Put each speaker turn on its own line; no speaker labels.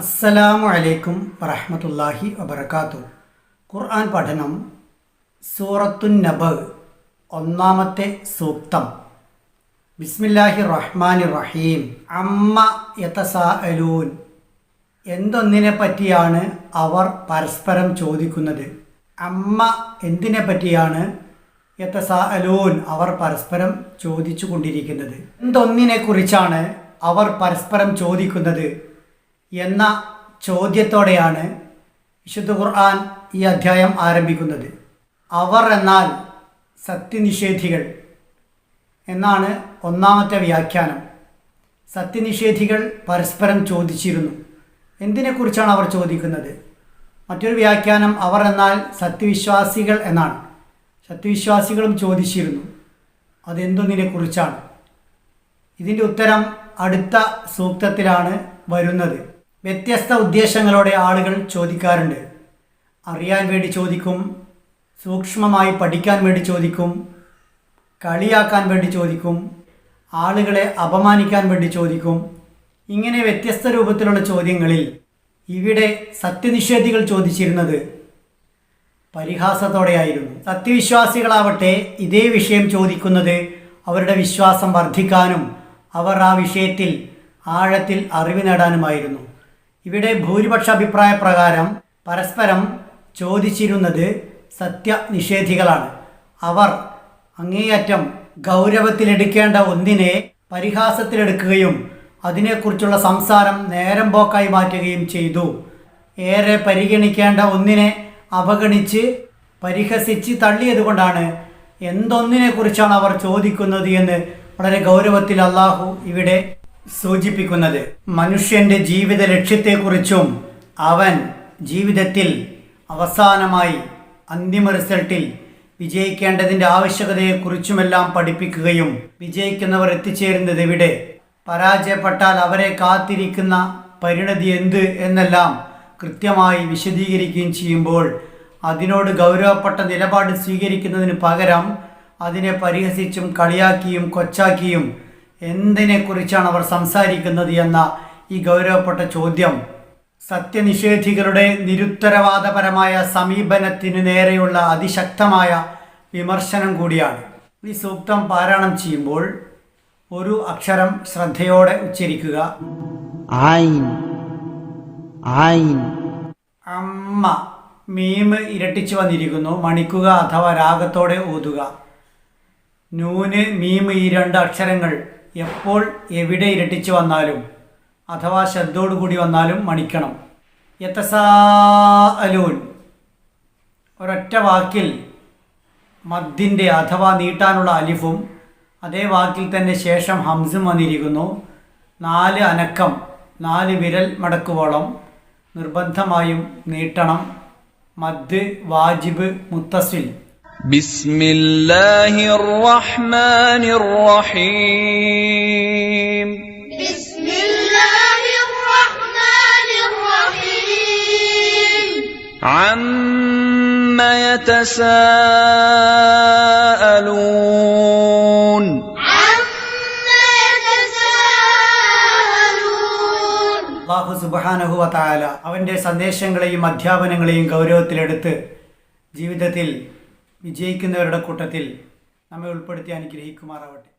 അസ്സലാമു അലൈക്കും വറഹമത്തല്ലാഹി വബർക്കാത്തു ഖുർആൻ പഠനം സൂറത്തു നബ് ഒന്നാമത്തെ സൂക്തം. ബിസ്മില്ലാഹി റഹ്മാൻ റഹീം. അമ്മ യതസാഅലൂൻ. എന്തൊന്നിനെ പറ്റിയാണ് അവർ പരസ്പരം ചോദിക്കുന്നത്? അമ്മ എന്തിനെ പറ്റിയാണ് യതസാഅലൂൻ അവർ പരസ്പരം ചോദിച്ചു കൊണ്ടിരിക്കുന്നത് എന്തൊന്നിനെ കുറിച്ചാണ് അവർ പരസ്പരം ചോദിക്കുന്നത്? എന്ന ചോദ്യത്തോടെയാണ് വിശുദ്ധ ഖുർആൻ ഈ അധ്യായം ആരംഭിക്കുന്നത്. അവർ എന്നാൽ സത്യനിഷേധികൾ എന്നാണ് ഒന്നാമത്തെ വ്യാഖ്യാനം. സത്യനിഷേധികൾ പരസ്പരം ചോദിച്ചിരുന്നു. എന്തിനെക്കുറിച്ചാണ് അവർ ചോദിക്കുന്നത്? മറ്റൊരു വ്യാഖ്യാനം അവർ എന്നാൽ സത്യവിശ്വാസികൾ എന്നാണ്. സത്യവിശ്വാസികളും ചോദിച്ചിരുന്നു. അതെന്തൊന്നിനെക്കുറിച്ചാണ് ഇതിന്റെ ഉത്തരം അടുത്ത സൂക്തത്തിലാണ് വരുന്നത്. വ്യത്യസ്ത ഉദ്ദേശങ്ങളോടെ ആളുകൾ ചോദിക്കാറുണ്ട്. അറിയാൻ വേണ്ടി ചോദിക്കും സൂക്ഷ്മമായി പഠിക്കാൻ വേണ്ടി ചോദിക്കും കളിയാക്കാൻ വേണ്ടി ചോദിക്കും ആളുകളെ അപമാനിക്കാൻ വേണ്ടി ചോദിക്കും. ഇങ്ങനെ വ്യത്യസ്ത രൂപത്തിലുള്ള ചോദ്യങ്ങളിൽ ഇവിടെ സത്യനിഷേധികൾ ചോദിച്ചിരുന്നത് പരിഹാസത്തോടെയായിരുന്നു. സത്യവിശ്വാസികളാവട്ടെ ഇതേ വിഷയം ചോദിക്കുന്നത് അവരുടെ വിശ്വാസം വർദ്ധിക്കാനും അവർ ആ വിഷയത്തിൽ ആഴത്തിൽ അറിവ് നേടാനുമായിരുന്നു. ഇവിടെ ഭൂരിപക്ഷ അഭിപ്രായ പ്രകാരം പരസ്പരം ചോദിച്ചിരുന്നത് സത്യനിഷേധികളാണ്. അവർ അങ്ങേയറ്റം ഗൗരവത്തിലെടുക്കേണ്ട ഒന്നിനെ പരിഹാസത്തിലെടുക്കുകയും അതിനെക്കുറിച്ചുള്ള സംസാരം നേരം പോക്കായി മാറ്റുകയും ചെയ്തു. ഏറെ പരിഗണിക്കേണ്ട ഒന്നിനെ അവഗണിച്ച് പരിഹസിച്ച് തള്ളിയതുകൊണ്ടാണ് എന്തൊന്നിനെക്കുറിച്ചാണ് അവർ ചോദിക്കുന്നത് എന്ന് വളരെ ഗൗരവത്തിൽ അള്ളാഹു ഇവിടെ സൂചിപ്പിക്കുന്നത് മനുഷ്യന്റെ ജീവിത ലക്ഷ്യത്തെക്കുറിച്ചും അവൻ ജീവിതത്തിൽ അവസാനമായി അന്തിമ റിസൾട്ടിൽ വിജയിക്കേണ്ടതിന്റെ ആവശ്യകതയെക്കുറിച്ചുമെല്ലാം പഠിപ്പിക്കുകയും വിജയിക്കുന്നവർ എത്തിച്ചേരുന്നത് എവിടെ? പരാജയപ്പെട്ടാൽ അവരെ കാത്തിരിക്കുന്ന പരിണതി എന്ത് എന്നെല്ലാം കൃത്യമായി വിശദീകരിക്കുകയും ചെയ്യുമ്പോൾ അതിനോട് ഗൗരവപ്പെട്ട നിലപാട് സ്വീകരിക്കുന്നതിന് പകരം അതിനെ പരിഹസിച്ചും കളിയാക്കിയും കൊച്ചാക്കിയും എന്തിനെക്കുറിച്ചാണ് അവർ സംസാരിക്കുന്നത് എന്ന ഈ ഗൗരവപ്പെട്ട ചോദ്യം. സത്യനിഷേധികളുടെ നിരുത്തരവാദപരമായ സമീപനത്തിനു നേരെയുള്ള അതിശക്തമായ വിമർശനം കൂടിയാണ്. ഈ സൂക്തം പാരായണം ചെയ്യുമ്പോൾ ഒരു അക്ഷരം ശ്രദ്ധയോടെ ഉച്ചരിക്കുക. അമ്മ മീമ് ഇരട്ടിച്ചു വന്നിരിക്കുന്നു. മണിക്കുക അഥവാ രാഗത്തോടെ ഓതുക. നൂന് മീമ് ഈ രണ്ട് അക്ഷരങ്ങൾ എപ്പോൾ എവിടെ ഇരട്ടിച്ചു വന്നാലും അഥവാ ശബ്ദോടുകൂടി വന്നാലും മണിക്കണം. യത്തസാലൂൻ ഒരൊറ്റ വാക്കിൽ മദ്ദിന്റെ അഥവാ നീട്ടാനുള്ള അലിഫും അതേ വാക്കിൽ തന്നെ ശേഷം ഹംസും വന്നിരിക്കുന്നു. നാല് അനക്കം നാല് വിരൽ മടക്കുവോളം നിർബന്ധമായും നീട്ടണം. മദ് വാജിബ് മുത്തസിൽ.
بسم الله الرحمن الرحيم
بسم الله الرحمن الرحيم
عم يتساءلون
عما يتساءلون
അള്ളാഹു സുബാനഹുവ തായാല അവൻ്റെ സന്ദേശങ്ങളെയും അധ്യാപനങ്ങളെയും ഗൗരവത്തിലെടുത്ത് ജീവിതത്തിൽ വിജയിക്കുന്നവരുടെ കൂട്ടത്തിൽ നമ്മെ ഉൾപ്പെടുത്തി അനുഗ്രഹിക്കുമാറാവട്ടെ.